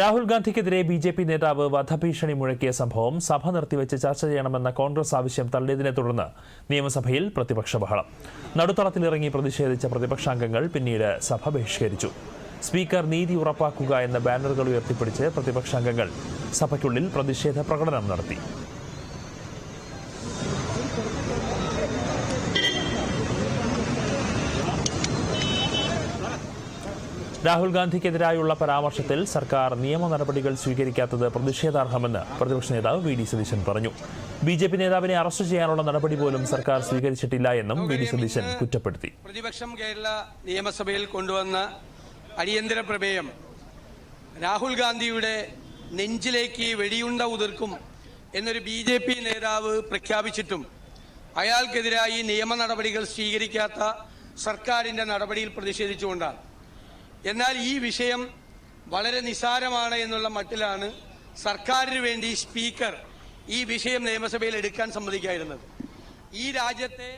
രാഹുൽ ഗാന്ധിക്കെതിരെ B J P നേതാവ് വധഭീഷണി മുഴക്കിയ സംഭവം സഭ നിർത്തിവെച്ച് ചർച്ച ചെയ്യണമെന്ന കോൺഗ്രസ് ആവശ്യം തള്ളിയതിനെ തുടർന്ന് നിയമസഭയിൽ പ്രതിപക്ഷ ബഹളം. നടുത്തളത്തിലിറങ്ങി പ്രതിഷേധിച്ച പ്രതിപക്ഷാംഗങ്ങൾ പിന്നീട് സഭ ബഹിഷ്കരിച്ചു സ്പീക്കർ നീതി ഉറപ്പാക്കുക എന്ന ബാനറുകൾ ഉയർത്തിപ്പിടിച്ച് പ്രതിപക്ഷാംഗങ്ങൾ സഭയ്ക്കുള്ളിൽ പ്രതിഷേധ പ്രകടനം നടത്തി. രാഹുൽ ഗാന്ധിക്കെതിരായുള്ള പരാമർശത്തിൽ സർക്കാർ നിയമ നടപടികൾ സ്വീകരിക്കാത്തത് പ്രതിഷേധാർഹമെന്ന് പ്രതിപക്ഷ നേതാവ് വി ഡി സതീശൻ പറഞ്ഞു. ബി ജെ പി നേതാവിനെ അറസ്റ്റ് ചെയ്യാനുള്ള നടപടി പോലും സർക്കാർ സ്വീകരിച്ചിട്ടില്ല എന്നും വി ഡി സതീശൻ കുറ്റപ്പെടുത്തി. പ്രതിപക്ഷം കേരള നിയമസഭയിൽ കൊണ്ടുവന്ന അടിയന്തര പ്രമേയം രാഹുൽ ഗാന്ധിയുടെ നെഞ്ചിലേക്ക് വെടിയുണ്ട ഉതിർക്കും എന്നൊരു ബി ജെ പി നേതാവ് പ്രഖ്യാപിച്ചിട്ടും അയാൾക്കെതിരായി നിയമ നടപടികൾ സ്വീകരിക്കാത്ത സർക്കാരിന്റെ നടപടിയിൽ പ്രതിഷേധിച്ചുകൊണ്ടാണ്. എന്നാൽ ഈ വിഷയം വളരെ നിസാരമാണ് എന്നുള്ള മട്ടിലാണ് സർക്കാരിന് വേണ്ടി സ്പീക്കർ ഈ വിഷയം നിയമസഭയിൽ എടുക്കാൻ സമ്മതിക്കായിരുന്നത് ഈ രാജ്യത്തെ